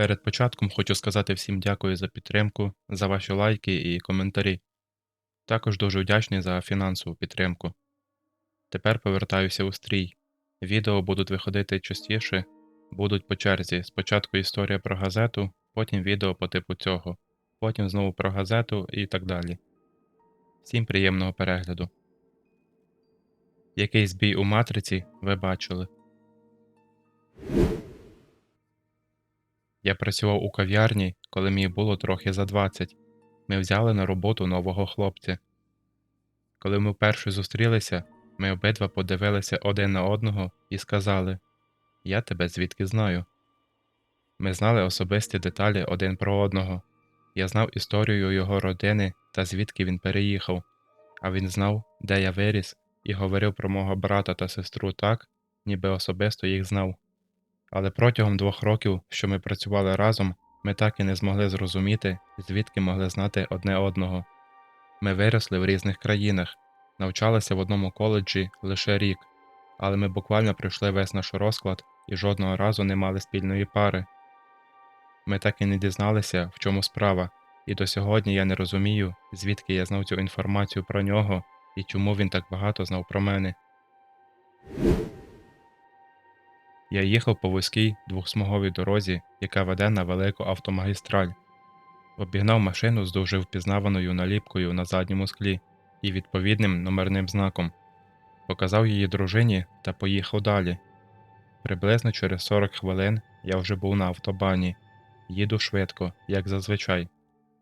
Перед початком хочу сказати всім дякую за підтримку, за ваші лайки і коментарі. Також дуже вдячний за фінансову підтримку. Тепер повертаюся у стрій. Відео будуть виходити частіше, будуть по черзі. Спочатку історія про газету, потім відео по типу цього, потім знову про газету і так далі. Всім приємного перегляду. Який збій у матриці ви бачили. Я працював у кав'ярні, коли мені було трохи за 20. Ми взяли на роботу нового хлопця. Коли ми вперше зустрілися, ми обидва подивилися один на одного і сказали: Я тебе звідки знаю. Ми знали особисті деталі один про одного. Я знав історію його родини та звідки він переїхав, а він знав, де я виріс, і говорив про мого брата та сестру так, ніби особисто їх знав. Але протягом двох років, що ми працювали разом, ми так і не змогли зрозуміти, звідки могли знати одне одного. Ми виросли в різних країнах, навчалися в одному коледжі лише рік, але ми буквально пройшли весь наш розклад і жодного разу не мали спільної пари. Ми так і не дізналися, в чому справа, і до сьогодні я не розумію, звідки я знав цю інформацію про нього і чому він так багато знав про мене. Я їхав по вузькій двохсмуговій дорозі, яка веде на велику автомагістраль. Обігнав машину з дуже впізнаваною наліпкою на задньому склі і відповідним номерним знаком, показав її дружині та поїхав далі. Приблизно через 40 хвилин я вже був на автобані, їду швидко, як зазвичай,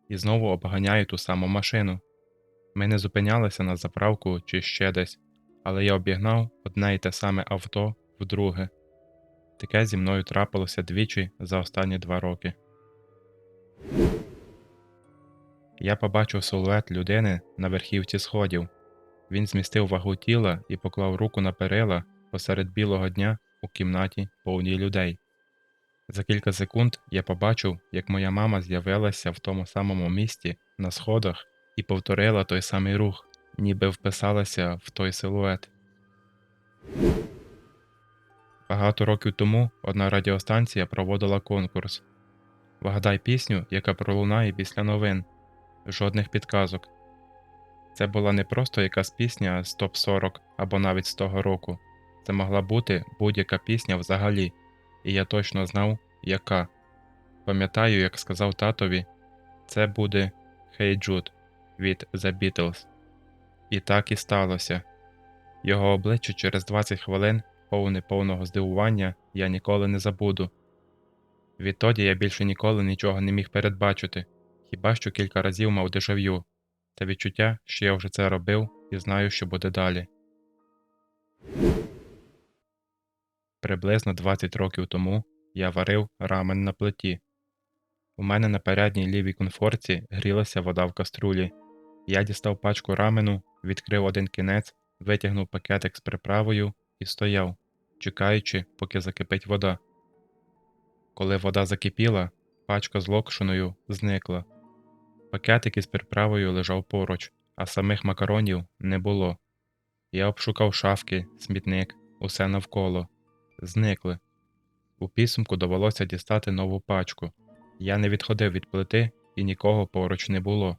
і знову обганяю ту саму машину. Ми не зупинялися на заправку чи ще десь, але я обігнав одне й те саме авто вдруге. Таке зі мною трапилося двічі за останні два роки. Я побачив силует людини на верхівці сходів. Він змістив вагу тіла і поклав руку на перила посеред білого дня у кімнаті повній людей. За кілька секунд я побачив, як моя мама з'явилася в тому самому місці на сходах і повторила той самий рух, ніби вписалася в той силует. Багато років тому одна радіостанція проводила конкурс. Вгадай пісню, яка пролунає після новин, жодних підказок. Це була не просто якась пісня з топ 40 або навіть з того року. Це могла бути будь-яка пісня взагалі, і я точно знав, яка. Пам'ятаю, як сказав татові, це буде Hey Jude від The Beatles. І так і сталося. Його обличчя через 20 хвилин повне повного здивування, я ніколи не забуду. Відтоді я більше ніколи нічого не міг передбачити, хіба що кілька разів мав дежав'ю, та відчуття, що я вже це робив і знаю, що буде далі. Приблизно 20 років тому я варив рамен на плиті. У мене на передній лівій конфорці грілася вода в каструлі. Я дістав пачку рамену, відкрив один кінець, витягнув пакетик з приправою і стояв, чекаючи, поки закипить вода. Коли вода закипіла, пачка з локшиною зникла. Пакетик із приправою лежав поруч, а самих макаронів не було. Я обшукав шафки, смітник, усе навколо. Зникли. У підсумку довелося дістати нову пачку. Я не відходив від плити і нікого поруч не було.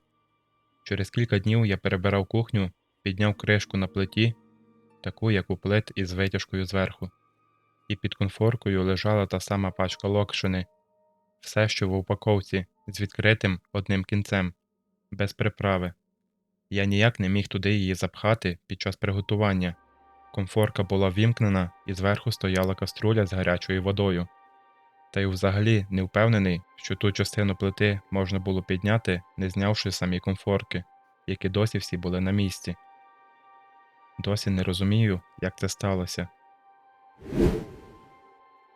Через кілька днів я перебирав кухню, підняв кришку на плиті, таку як у плит із витяжкою зверху, і під конфоркою лежала та сама пачка локшини, все, що в упаковці, з відкритим одним кінцем, без приправи. Я ніяк не міг туди її запхати під час приготування. Комфорка була вімкнена і зверху стояла каструля з гарячою водою. Та й взагалі не впевнений, що ту частину плити можна було підняти, не знявши самі комфорки, які досі всі були на місці. Досі не розумію, як це сталося.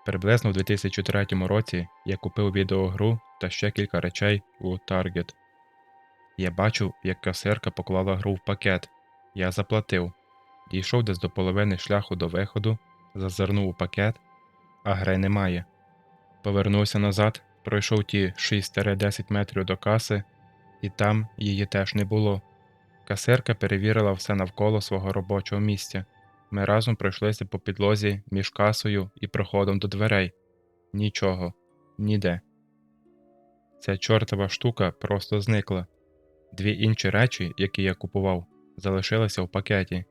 Приблизно в 2003 році я купив відеогру та ще кілька речей у Target. Я бачив, як касирка поклала гру в пакет. Я заплатив, дійшов десь до половини шляху до виходу, зазирнув у пакет, а гри немає. Повернувся назад, пройшов ті 6-10 метрів до каси, і там її теж не було. Касирка перевірила все навколо свого робочого місця. Ми разом пройшлися по підлозі між касою і проходом до дверей. Нічого, ніде. Ця чортова штука просто зникла. Дві інші речі, які я купував, залишилися в пакеті.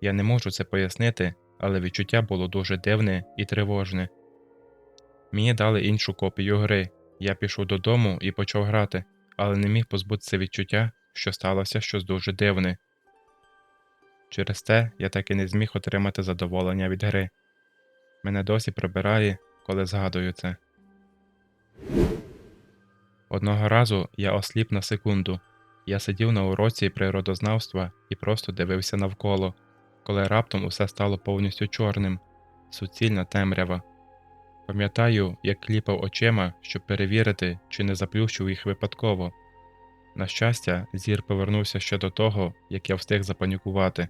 Я не можу це пояснити, але відчуття було дуже дивне і тривожне. Мені дали іншу копію гри. Я пішов додому і почав грати, але не міг позбутися відчуття, що сталося щось дуже дивне. Через те я так і не зміг отримати задоволення від гри. Мене досі прибирає, коли згадую це. Одного разу я осліп на секунду. Я сидів на уроці природознавства і просто дивився навколо, коли раптом усе стало повністю чорним, суцільна темрява. Пам'ятаю, як кліпав очима, щоб перевірити, чи не заплющив їх випадково. На щастя, зір повернувся ще до того, як я встиг запанікувати.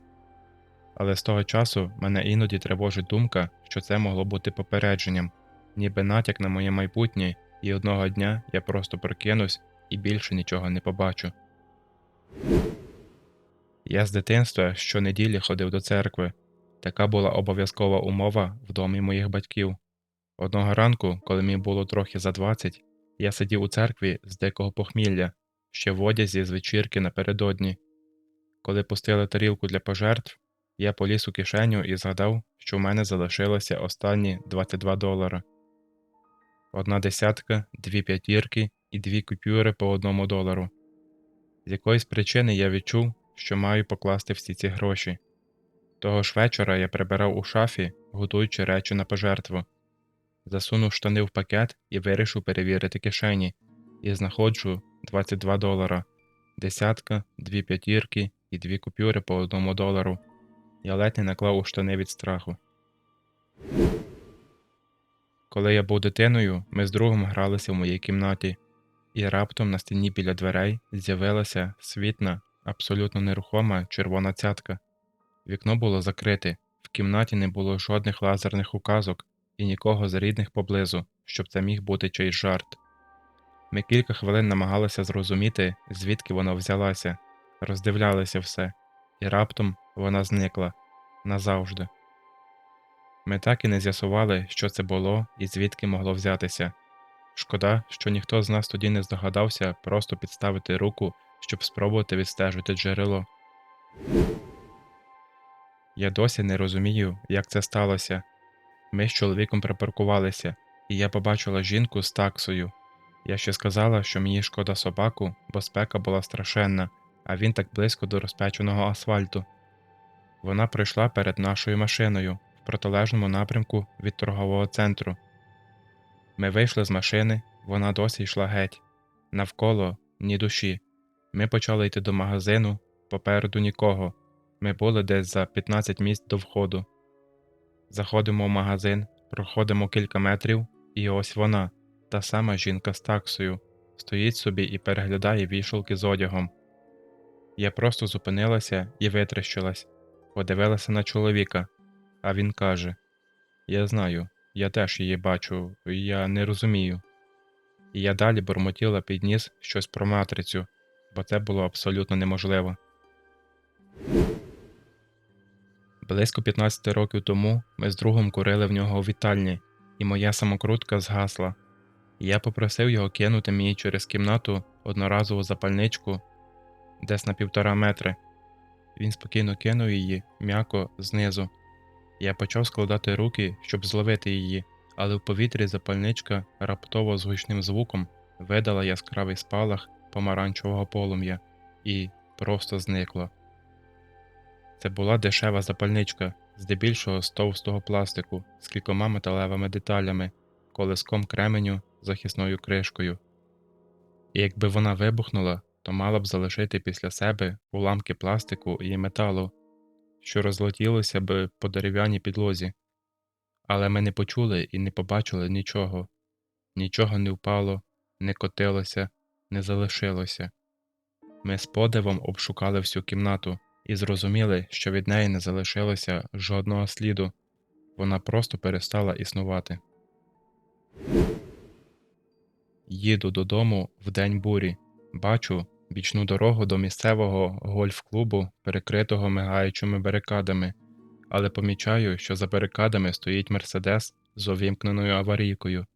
Але з того часу мене іноді тривожить думка, що це могло бути попередженням, ніби натяк на моє майбутнє, і одного дня я просто прокинусь і більше нічого не побачу. Я з дитинства щонеділі ходив до церкви. Така була обов'язкова умова в домі моїх батьків. Одного ранку, коли мені було трохи за 20, я сидів у церкві з дикого похмілля, ще в одязі з вечірки напередодні. Коли пустили тарілку для пожертв, я поліз у кишеню і згадав, що в мене залишилося останні 22 долара. Одна десятка, дві п'ятірки і дві купюри по одному долару. З якоїсь причини я відчув, що маю покласти всі ці гроші. Того ж вечора я прибирав у шафі, готуючи речі на пожертву. Засунув штани в пакет і вирішив перевірити кишені, і знаходжу 22 долара, десятка, дві п'ятірки і дві купюри по одному долару. Я ледь не наклав у штани від страху. Коли я був дитиною, ми з другом гралися в моїй кімнаті, і раптом на стіні біля дверей з'явилася світна, абсолютно нерухома червона цятка. Вікно було закрите, в кімнаті не було жодних лазерних указок і нікого з рідних поблизу, щоб це міг бути чийсь жарт. Ми кілька хвилин намагалися зрозуміти, звідки вона взялася, роздивлялися все, і раптом вона зникла назавжди. Ми так і не з'ясували, що це було і звідки могло взятися. Шкода, що ніхто з нас тоді не здогадався просто підставити руку, щоб спробувати відстежити джерело. Я досі не розумію, як це сталося. Ми з чоловіком припаркувалися, і я побачила жінку з таксою. Я ще сказала, що мені шкода собаку, бо спека була страшенна, а він так близько до розпеченого асфальту. Вона пройшла перед нашою машиною в протилежному напрямку від торгового центру. Ми вийшли з машини, вона досі йшла геть. Навколо ні душі. Ми почали йти до магазину, попереду нікого. Ми були десь за 15 місць до входу. Заходимо в магазин, проходимо кілька метрів, і ось вона, та сама жінка з таксою, стоїть собі і переглядає вішалки з одягом. Я просто зупинилася і витріщилась, подивилася на чоловіка, а він каже: Я знаю, я теж її бачу, я не розумію. І я далі бурмотіла під ніс щось про матрицю, бо це було абсолютно неможливо. Близько 15 років тому ми з другом курили в нього у вітальні, і моя самокрутка згасла. Я попросив його кинути мені через кімнату одноразову запальничку десь на півтора метри. Він спокійно кинув її м'яко знизу. Я почав складати руки, щоб зловити її, але в повітрі запальничка раптово з гучним звуком видала яскравий спалах помаранчевого полум'я і просто зникла. Це була дешева запальничка, здебільшого з товстого пластику, з кількома металевими деталями, колиском кременю, захисною кришкою. І якби вона вибухнула, то мала б залишити після себе уламки пластику і металу, що розлетілося б по дерев'яній підлозі. Але ми не почули і не побачили нічого, нічого не впало, не котилося, не залишилося. Ми з подивом обшукали всю кімнату і зрозуміли, що від неї не залишилося жодного сліду, вона просто перестала існувати. Їду додому в день бурі, бачу бічну дорогу до місцевого гольф-клубу, перекритого мигаючими барикадами, але помічаю, що за барикадами стоїть мерседес з увімкненою аварійкою.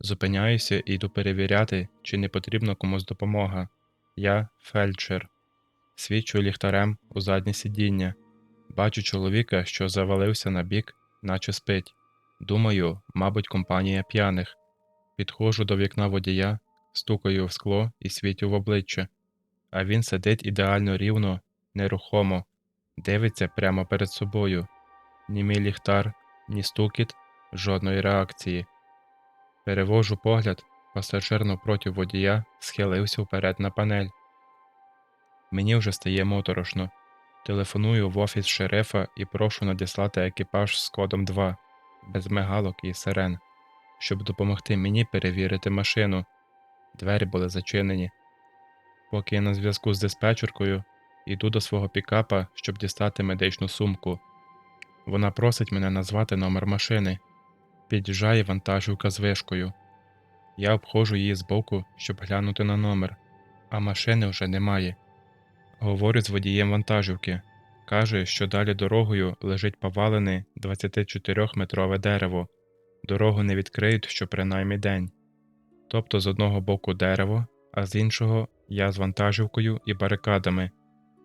Зупиняюся і йду перевіряти, чи не потрібна комусь допомога. Я фельдшер. Свічу ліхтарем у заднє сидіння. Бачу чоловіка, що завалився на бік, наче спить. Думаю, мабуть, компанія п'яних. Підходжу до вікна водія, стукаю в скло і світю в обличчя. А він сидить ідеально рівно, нерухомо, дивиться прямо перед собою. Ні мій ліхтар, ні стукіт, жодної реакції. Перевожу погляд, пасажир напроти водія схилився вперед на панель. Мені вже стає моторошно. Телефоную в офіс шерифа і прошу надіслати екіпаж з кодом 2, без мигалок і сирен, щоб допомогти мені перевірити машину. Двері були зачинені. Поки я на зв'язку з диспетчеркою, йду до свого пікапа, щоб дістати медичну сумку. Вона просить мене назвати номер машини. Під'їжджає вантажівка з вишкою. Я обходжу її збоку, щоб глянути на номер, а машини вже немає. Говорю з водієм вантажівки. Каже, що далі дорогою лежить повалене 24-метрове дерево. Дорогу не відкриють щопринаймні день. Тобто з одного боку дерево, а з іншого я з вантажівкою і барикадами.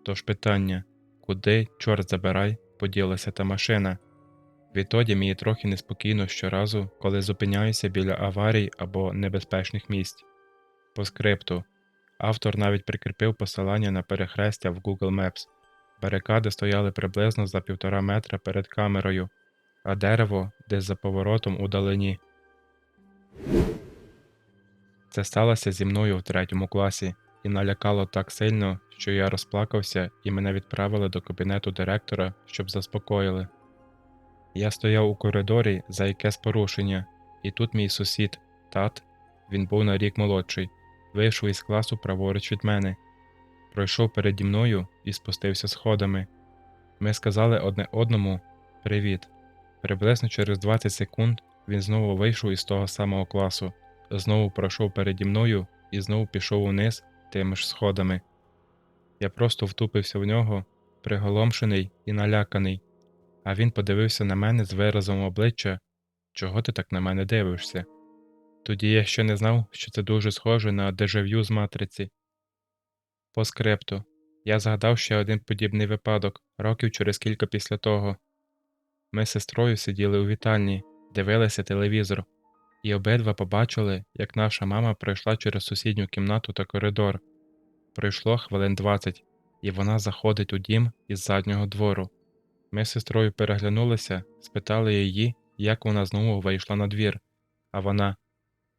Тож питання, куди, чорт забирай, поділася та машина? Відтоді мені трохи неспокійно щоразу, коли зупиняюся біля аварій або небезпечних місць. По скрипту. Автор навіть прикріпив посилання на перехрестя в Google Maps. Барикади стояли приблизно за півтора метра перед камерою, а дерево десь за поворотом у далині. Це сталося зі мною в третьому класі і налякало так сильно, що я розплакався і мене відправили до кабінету директора, щоб заспокоїли. Я стояв у коридорі за якесь порушення, і тут мій сусід, тат, він був на рік молодший, вийшов із класу праворуч від мене, пройшов переді мною і спустився сходами. Ми сказали одне одному Привіт. Приблизно через 20 секунд він знову вийшов із того самого класу, знову пройшов переді мною і знову пішов униз тими ж сходами. Я просто втупився в нього, приголомшений і наляканий, а він подивився на мене з виразом обличчя Чого ти так на мене дивишся? Тоді я ще не знав, що це дуже схоже на дежав'ю з матриці. По скрипту. Я згадав ще один подібний випадок, років через кілька після того. Ми з сестрою сиділи у вітальні, дивилися телевізор, і обидва побачили, як наша мама пройшла через сусідню кімнату та коридор. Пройшло хвилин двадцять, і вона заходить у дім із заднього двору. Ми з сестрою переглянулися, спитали її, як вона знову вийшла на двір. А вона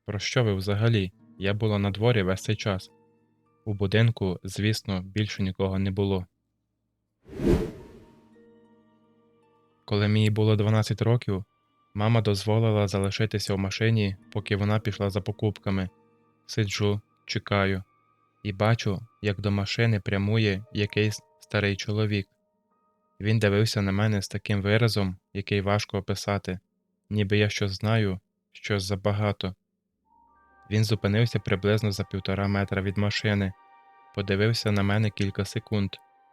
Про що ви взагалі? Я була на дворі весь цей час. У будинку, звісно, більше нікого не було. Коли мені було 12 років, мама дозволила залишитися в машині, поки вона пішла за покупками. Сиджу, чекаю, і бачу, як до машини прямує якийсь старий чоловік. Він дивився на мене з таким виразом, який важко описати, ніби я щось знаю, щось забагато. Він зупинився приблизно за півтора метра від машини, подивився на мене кілька секунд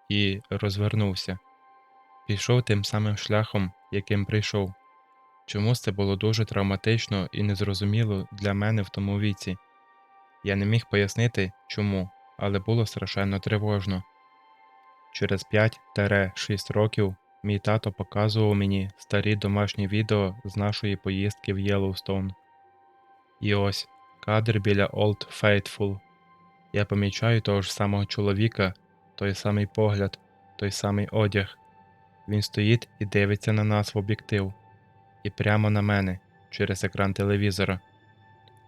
і розвернувся. Пішов тим самим шляхом, яким прийшов. Чомусь це було дуже травматично і незрозуміло для мене в тому віці. Я не міг пояснити, чому, але було страшенно тривожно. Через 5-6 років мій тато показував мені старі домашні відео з нашої поїздки в Єлоустоун. І ось кадр біля Old Faithful. Я помічаю того ж самого чоловіка, той самий погляд, той самий одяг. Він стоїть і дивиться на нас в об'єктив, і прямо на мене через екран телевізора.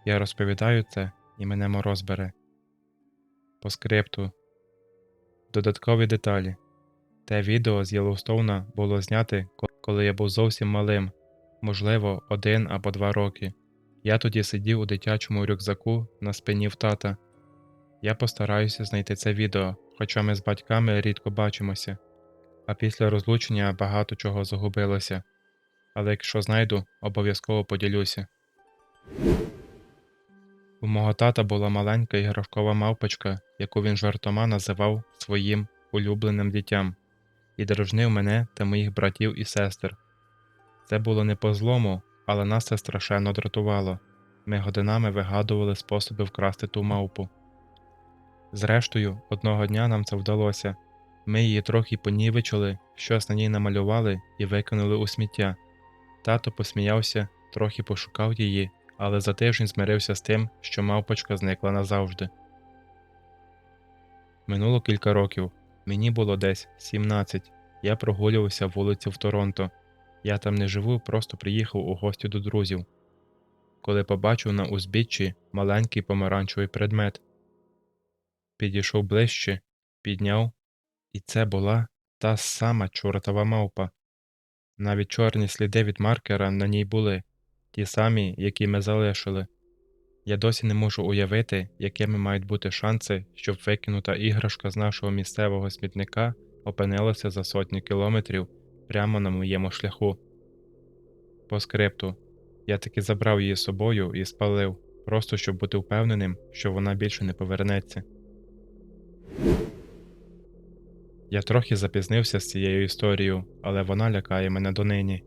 Я розповідаю це і мене мороз бере. По скрипту. Додаткові деталі. Те відео з Єлоустоуна було зняте, коли я був зовсім малим, можливо, один або два роки. Я тоді сидів у дитячому рюкзаку на спині в тата. Я постараюся знайти це відео, хоча ми з батьками рідко бачимося, а після розлучення багато чого загубилося. Але якщо знайду, обов'язково поділюся. У мого тата була маленька іграшкова мавпочка, яку він жартома називав своїм улюбленим дітям, і дорожнив мене та моїх братів і сестер. Це було не по злому, але нас це страшенно дратувало. Ми годинами вигадували способи вкрасти ту мавпу. Зрештою, одного дня нам це вдалося. Ми її трохи понівечили, щось на ній намалювали і викинули у сміття. Тато посміявся, трохи пошукав її, але за тиждень змирився з тим, що мавпочка зникла назавжди. Минуло кілька років. Мені було десь 17. Я прогулювався вулицю в Торонто. Я там не живу, просто приїхав у гості до друзів. Коли побачив на узбіччі маленький помаранчевий предмет, підійшов ближче, підняв, і це була та сама чортова мавпа. Навіть чорні сліди від маркера на ній були, ті самі, які ми залишили. Я досі не можу уявити, якими мають бути шанси, щоб викинута іграшка з нашого місцевого смітника опинилася за сотні кілометрів прямо на моєму шляху. По скрипту, я таки забрав її з собою і спалив, просто щоб бути впевненим, що вона більше не повернеться. Я трохи запізнився з цією історією, але вона лякає мене донині.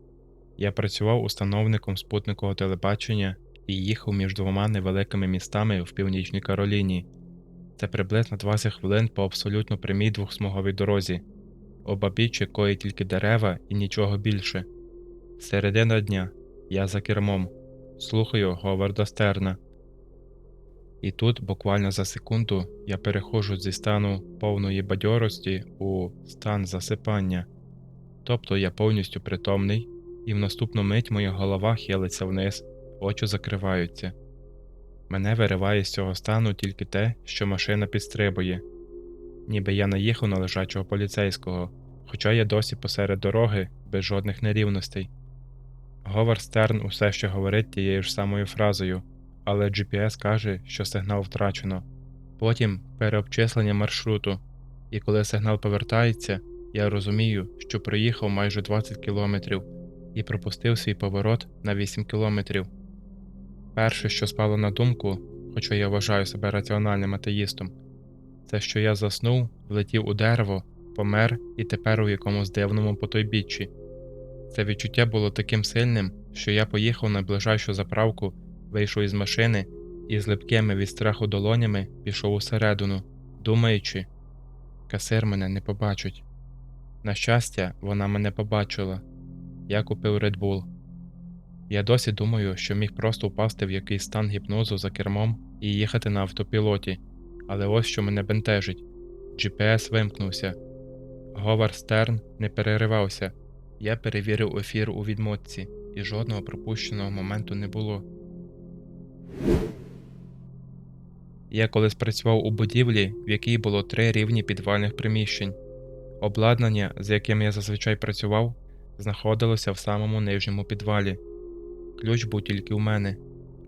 Я працював установником спутникового телебачення і їхав між двома невеликими містами в північній Кароліні. Це приблизно 20 хвилин по абсолютно прямій двохсмуговій дорозі, обабіч якої тільки дерева і нічого більше. Середина дня я за кермом, слухаю Говарда Стерна. І тут, буквально за секунду, я переходжу зі стану повної бадьорості у стан засипання, тобто я повністю притомний, і в наступну мить моя голова хилиться вниз, очі закриваються. Мене вириває з цього стану тільки те, що машина підстрибує, ніби я наїхав на лежачого поліцейського, хоча я досі посеред дороги без жодних нерівностей. Говард Стерн усе ще говорить тією ж самою фразою, але GPS каже, що сигнал втрачено. Потім переобчислення маршруту, і коли сигнал повертається, я розумію, що проїхав майже 20 кілометрів і пропустив свій поворот на 8 кілометрів. Перше, що спало на думку, хоча я вважаю себе раціональним атеїстом, це що я заснув, влетів у дерево, помер і тепер у якомусь дивному потойбіччі. Це відчуття було таким сильним, що я поїхав на ближайшу заправку, вийшов із машини і з липкими від страху долонями пішов усередину, думаючи, касир мене не побачить. На щастя, вона мене побачила. Я купив Bull. Я досі думаю, що міг просто впасти в якийсь стан гіпнозу за кермом і їхати на автопілоті, але ось що мене бентежить GPS вимкнувся. Говард Стерн не переривався. Я перевірив ефір у відмотці, і жодного пропущеного моменту не було. Я колись працював у будівлі, в якій було три рівні підвальних приміщень. Обладнання, з яким я зазвичай працював, знаходилося в самому нижньому підвалі. Ключ був тільки у мене.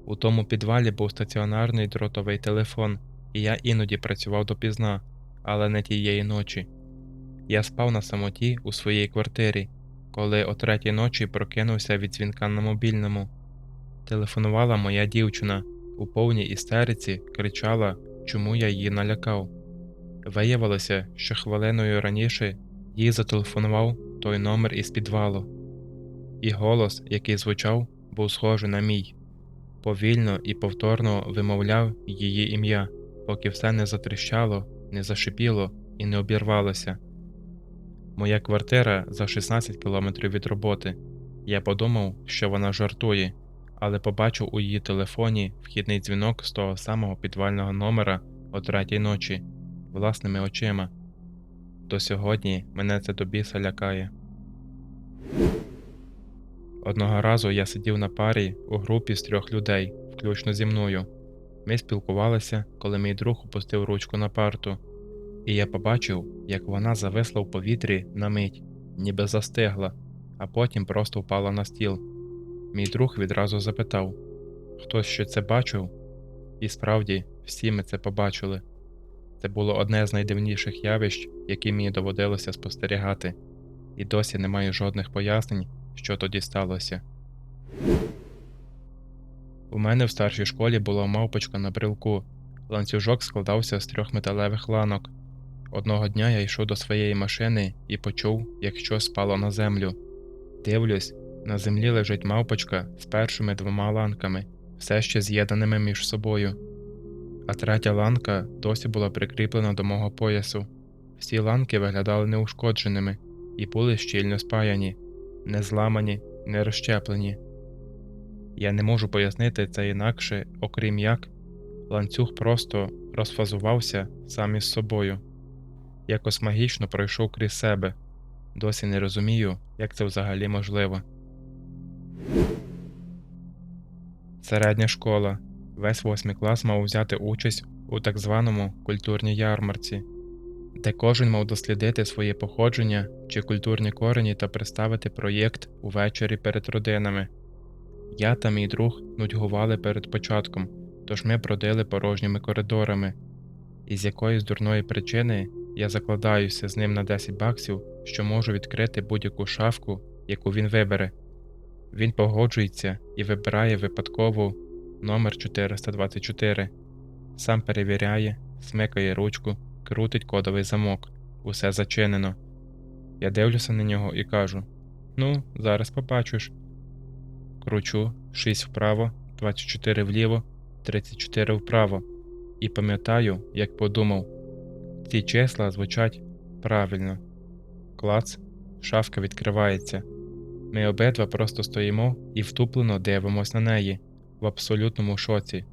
У тому підвалі був стаціонарний дротовий телефон, і я іноді працював допізна, але не тієї ночі. Я спав на самоті у своїй квартирі, коли о третій ночі прокинувся від дзвінка на мобільному. Телефонувала моя дівчина у повній істериці, кричала, чому я її налякав. Виявилося, що хвилиною раніше їй зателефонував той номер із підвалу, і голос, який звучав, був схожий на мій. Повільно і повторно вимовляв її ім'я, поки все не затріщало, не зашипіло і не обірвалося. Моя квартира за 16 кілометрів від роботи. Я подумав, що вона жартує, але побачив у її телефоні вхідний дзвінок з того самого підвального номера о третій ночі власними очима. До сьогодні мене це до біса лякає. Одного разу я сидів на парі у групі з трьох людей, включно зі мною. Ми спілкувалися, коли мій друг опустив ручку на парту, і я побачив, як вона зависла в повітрі на мить, ніби застигла, а потім просто впала на стіл. Мій друг відразу запитав хтось що це бачив? І справді, всі ми це побачили. Це було одне з найдивніших явищ, які мені доводилося спостерігати, і досі немає жодних пояснень, що тоді сталося. У мене в старшій школі була мавпочка на брілку. Ланцюжок складався з трьох металевих ланок. Одного дня я йшов до своєї машини і почув, як щось спало на землю. Дивлюсь, на землі лежить мавпочка з першими двома ланками, все ще з'єднаними між собою, а третя ланка досі була прикріплена до мого поясу. Всі ланки виглядали неушкодженими і були щільно спаяні, не зламані, не розщеплені. Я не можу пояснити це інакше, окрім як ланцюг просто розфазувався сам із собою, якось магічно пройшов крізь себе. Досі не розумію, як це взагалі можливо. Середня школа. Весь восьмий клас мав взяти участь у так званому культурній ярмарці, де кожен мав дослідити своє походження чи культурні корені та представити проєкт увечері перед родинами. Я та мій друг нудьгували перед початком, тож ми бродили порожніми коридорами, і з якоїсь дурної причини я закладаюся з ним на 10 баксів, що можу відкрити будь-яку шафку, яку він вибере. Він погоджується і вибирає випадково номер 424, сам перевіряє, смикає ручку, крутить кодовий замок, усе зачинено. Я дивлюся на нього і кажу: Ну, зараз побачиш. Кручу 6 вправо, 24 вліво, 34 вправо. І пам'ятаю, як подумав, ці числа звучать правильно. Клац, шафка відкривається. Ми обидва просто стоїмо і втуплено дивимось на неї в абсолютному шоці.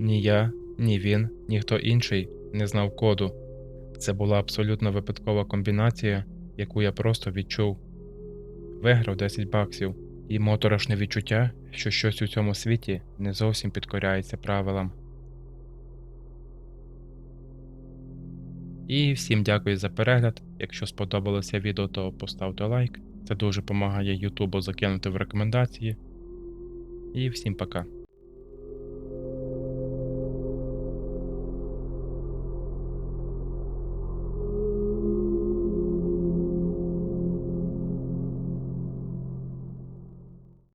Ні я, ні він, ні хто інший не знав коду. Це була абсолютно випадкова комбінація, яку я просто відчув. Виграв 10 баксів, і моторошне відчуття, що щось у цьому світі не зовсім підкоряється правилам. І всім дякую за перегляд. Якщо сподобалося відео, то поставте лайк. Це дуже допомагає Ютубу закинути в рекомендації. І всім пока.